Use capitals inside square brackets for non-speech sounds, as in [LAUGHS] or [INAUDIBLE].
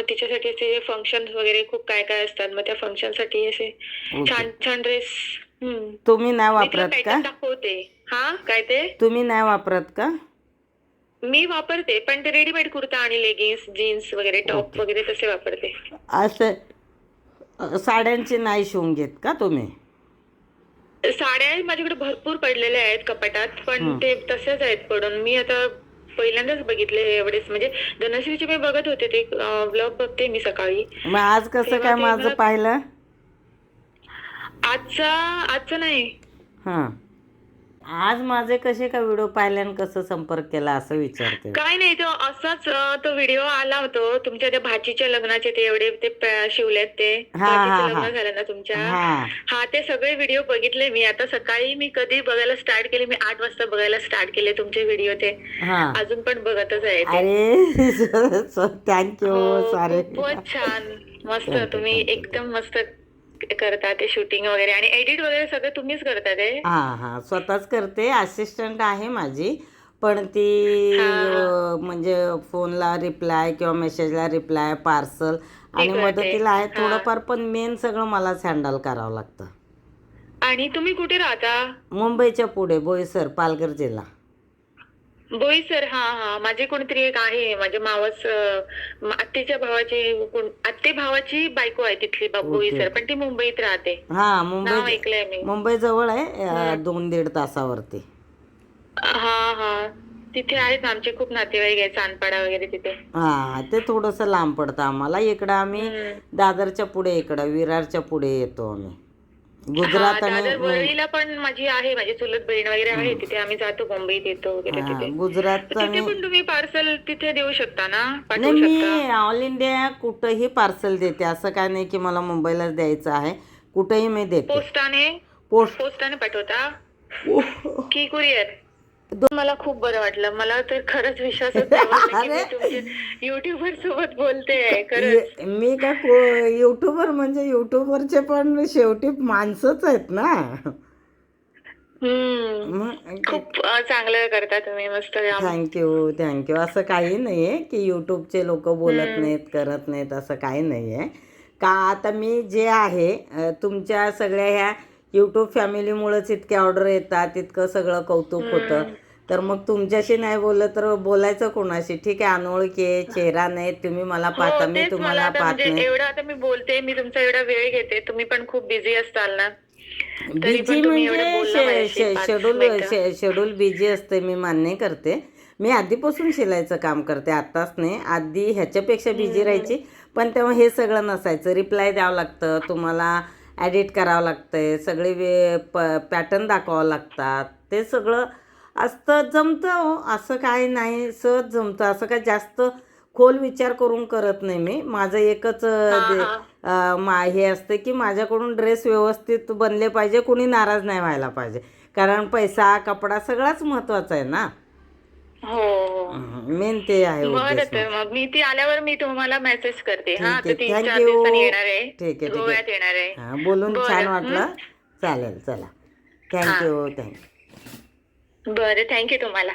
मग तिच्यासाठी असे फंक्शन वगैरे खूप काय काय असतात. मग त्या फंक्शनसाठी असे. छान छान ड्रेस तुम्ही नाही वापरत का? दाखवते. हा? काय ते? तुम्ही नाही वापरत का? मी वापरते पण ते रेडीमेड कुर्ता आणि लेगिन्स जीन्स वगैरे टॉप. वगैरे तसे वापरते. असं साड्यांची नाही शिवून घेत का तुम्ही? साड्या माझ्याकडे भरपूर पडलेल्या आहेत कपाटात पण. ते तसेच आहेत पडून. मी आता पहिल्यांदाच बघितले हे एवढेच. म्हणजे धनश्रीचे मी बघत होते ते ब्लॉग बघते मी सकाळी. मग आज कसं काय माझं पाहिलं? आजचा आजचा नाही. हां. आज माझे कसे काय व्हिडिओ पाहिल्यानं कसं संपर्क केला असं विचारते. काय नाही तो असाच अं, तो व्हिडिओ आला होतो. तुमच्या त्या भाचीच्या लग्नाचे ते एवढे ते प- शिवलेत ते. हा, हा, भाचीचं हा. लग्न झालं ना तुमच्या? हां. हा ते सगळे व्हिडिओ बघितले मी. आता सकाळी मी कधी बघायला स्टार्ट केले? मी आठ वाजता बघायला स्टार्ट केले तुमचे व्हिडिओ ते. हां. अजून पण बघतच आहे ते. अरे [LAUGHS] थँक्यू हो, सारे खूपच छान. मस्त तुम्ही. एकदम मस्त करता ते शूटिंग वगैरे आणि एडिट वगैरे सगळं तुम्हीच करता ते? हां हां. स्वतःच करते. असिस्टंट आहे माझी. पण ती. अं, म्हणजे फोनला रिप्लाय किंवा मेसेजला रिप्लाय पार्सल आणि करते. मदतीला आहे. थोडंफार पण मेन सगळं मलाच हँडल करावं लागतं. आणि तुम्ही कुठे राहता? मुंबईच्या पुढे बोईसर पालघर जिल्हा. बोईसर हा हा. माझे कोणतरी एक आहे. माझ्या मावस अं, आत्तेच्या भावाची कोण- आत्ते भावाची बायको आहे तिथली बा-. बोईसर पण ती मुंबईत राहते. हा नाव मुंबई ऐकलंय मी. मुंबई जवळ आहे अं. दोन दीड तासावरती. हा हा. तिथे आहेत आमचे खूप नातेवाईक आहेत चांदपाडा वगैरे तिथे. हा ते थोडंसं लांब पडतं आम्हाला. इकडं आम्ही. दादरच्या पुढे इकडं विरारच्या पुढे येतो आम्ही. हा, गुजरात आणि दादर वरळीला पण माझी आहे माझी चुलत बहीण वगैरे आहे तिथे आम्ही जातो मुंबईत येतो वगैरे हा, तिथे. गुजरात तिथे आणि पण तुम्ही पार्सल तिथे देऊ शकता ना? नाही पाठवू मी शकता? ऑल इंडिया कुठंही पार्सल देते असं काय नाही की मला मुंबईलाच द्यायचं आहे. कुठंही मी देते. पोस्टाने? पोस्ट पोस्टाने पाठवता? की कुरिअर? मला खूप बरं वाटलं मला तर खरंच विश्वासच नाही बसला की मी अरे. तुमच्या युट्यूबर सोबत बोलते खरंच ये- मी का युट्यूबर म्हणजे युट्यूबरचे पण शेवटी माणसंच आहेत ना हम्म मग खूप अं, चांगलं करता तुम्ही मस्त काम. थँक्यू थँक्यू असं काही नाही आहे की यूट्यूबचे लोक बोलत. नाहीत करत नाहीत असं काही नाही आहे का आता मी जे आहे अ, तुमच्या सगळ्या ह्या यूट्यूब फॅमिलीमुळेच इतके ऑर्डर येतात इतकं सगळं कौतुक होतं. तर मग तुमच्याशी नाही बोललं तर बोलायचं कोणाशी? ठीक आहे अनोळखी आहे चेहरा नाही तुम्ही मला पाहता हो मी तेच मला तुम्हाला पाहत म्हणजे नाही. एवढं आता मी बोलते मी तुमचा एवढा वेळ घेते तुम्ही पण खूप बिझी असताल ना. बिझी म्हणजे शेड्यूल. शेड्यूल बिझी असते मी मान्य करते. मी आधीपासून शिलाईचं काम करते आत्ताच नाही आधी ह्याच्यापेक्षा बिझी राहायची. पण तेव्हा हे सगळं नसायचं रिप्लाय द्यावं लागतं तुम्हाला ॲडिट करावं लागतंय सगळे वे प पॅटर्न दाखवावं लागतात. ते सगळं असतं जमतं हो. असं काही नाही सहज जमतं. असं काय जास्त खोल विचार करून करत नाही मी. माझं एकच मा हे असते की माझ्याकडून ड्रेस व्यवस्थित बनले पाहिजे. कोणी नाराज नाही व्हायला पाहिजे. कारण पैसा कपडा सगळाच महत्त्वाचा आहे ना. हो. मेन ते आहे बरं तर मग मी ती आल्यावर मी तुम्हाला मेसेज करते. हा तर तीन चार you. दिवसांनी येणार आहे. ठीक आहे, ठीक आहे. गोव्यात येणार आहे. हा, बोलून बरं, छान हं. वाटलं. चालेल चला. थँक्यू थँक्यू बरं थँक्यू तुम्हाला.